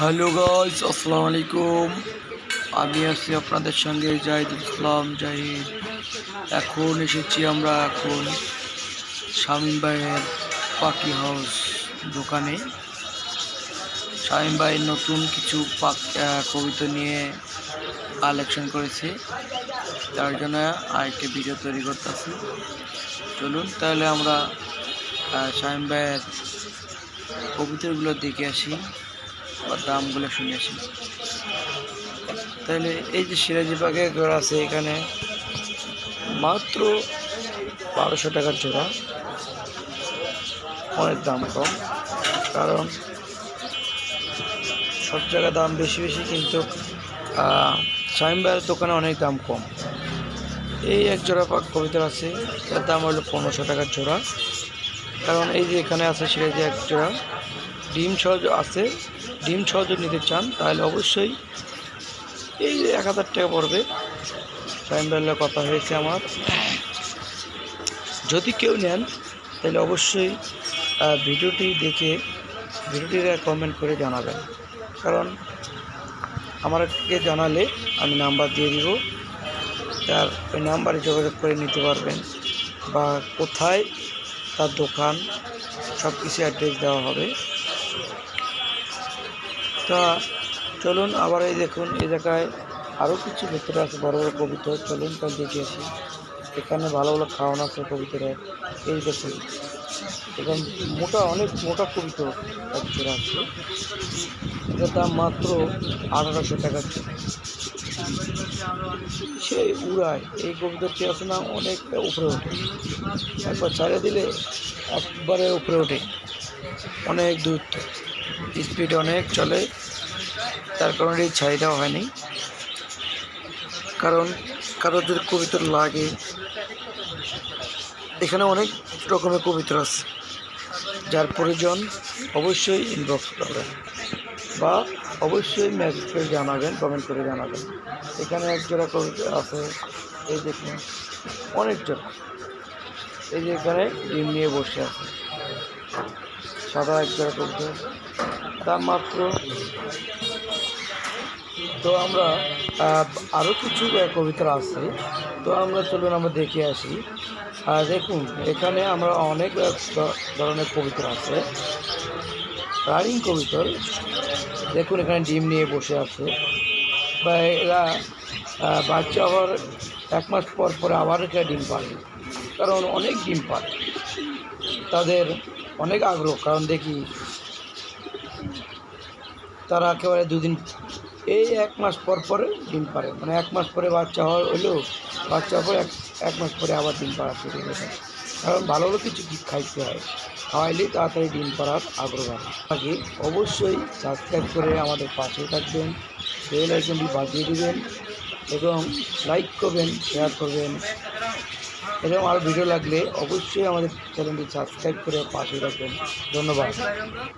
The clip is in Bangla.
হ্যালো গাইস আসসালামু আলাইকুম আমি আছি আপনাদের সঙ্গে জাহিদুল ইসলাম জাহিদ। এখন এসেছি আমরা এখন শামীম ভাইয়ের পাখি হাউস দোকানে। শামীম ভাই নতুন কিছু পাক কবিতা নিয়ে কালেকশন করেছে। তার জন্য আরেকটি ভিডিও তৈরি করতেছি। চলুন তাহলে আমরা শামীম ভাইয়ের কবিতাগুলো দেখে আসি। দামগুলো শুনেছি তাহলে এই যে সিরাজি বাগে ঘর আছে এখানে, মাত্র বারোশো টাকার জোড়া। অনেক দাম কম, কারণ সব জায়গায় দাম বেশি বেশি, কিন্তু ভাইয়ের দোকানে অনেক দাম কম। এই এক জোড়া পাক কবিতার আছে তার দাম হলো পনেরোশো টাকার জোড়া। কারণ এই যে এখানে আছে সিরাজি এক জোড়া, ডিম সহজ আছে ডিম সহজ নিতে চান, তাহলে অবশ্যই এই এক হাজার টাকা পড়বে। বেলার কথা হয়েছে আমার। যদি কেউ নেন, তাহলে অবশ্যই ভিডিওটি দেখে, ভিডিওটির কমেন্ট করে জানাবেন। কারণ আমাকে জানালে আমি নাম্বার দিয়ে দিব। তার ওই নাম্বারে যোগাযোগ করে নিতে পারবেন। বা কোথায় তার দোকান সব কিছু অ্যাড্রেস দেওয়া হবে। তা চলুন আবার এই দেখুন, এই জায়গায় আরও কিছু ভেতরে আছে, বড় বড় কবিতা। চলুন তাই দেখে আসি। এখানে ভালো ভালো খাওয়ানো আছে কবিতার এই দেখুন এখানে মোটা, অনেক মোটা কবিতা আছে। এটার দাম মাত্র আঠারোশো টাকা। সে উড়ায়। এই কবিতাটি আছে না অনেকটা উপরে ওঠে। একবার ছাড়িয়ে দিলে একবারে উপরে ওঠে। অনেক দূর। স্পিড অনেক চলে। তার কারণে এই ছাইটাও হয়নি। কারণ কারোর যদি কবিতর লাগে, এখানে অনেক রকমের কবিতর আছে, যার প্রয়োজন অবশ্যই ইনবক্স করবেন বা অবশ্যই মেসেজ করে জানাবেন কমেন্ট করে জানাবেন। এখানে এক জোড়া কবিতা আছে, এই দেখুন, অনেক জোড়া। এই যে এখানে ডিম নিয়ে বসে আছে, সাদা এক জোড়া কবিতা দাম মাত্র। তো আমরা আরও কিছু কবিতা আছে। তো আমরা চলুন, আমরা দেখে আসি। আর দেখুন, এখানে আমরা অনেক ধরনের কবিতা আছে। রানিং কবিতা। দেখুন, এখানে ডিম নিয়ে বসে আছে। বা এরা বাচ্চা হওয়ার এক মাস পর পরে আবার এখানে ডিম পারে কারণ অনেক ডিম পায় তাদের অনেক আগ্রহ। কারণ দেখি তারা একেবারে দুদিন এই এক মাস পর পরে ডিম পারে মানে এক মাস পরে বাচ্চা হওয়া হলেও বাচ্চা হওয়ার পর এক মাস পরে আবার ডিম পাড়া শুরু হয়ে যায় কারণ ভালো ভালো কিছু খাইতে হয়? খাওয়াইলেই তাড়াতাড়ি ডিম পাড়ার আগ্রহ আগে অবশ্যই সাবস্ক্রাইব করে আমাদের পাশে থাকবেন বেল আইকনটি বাজিয়ে দেবেন এবং লাইক করবেন শেয়ার করবেন। এরকম আরও ভিডিও লাগলে অবশ্যই আমাদের চ্যানেলটি সাবস্ক্রাইব করে পাশে রাখবেন ধন্যবাদ।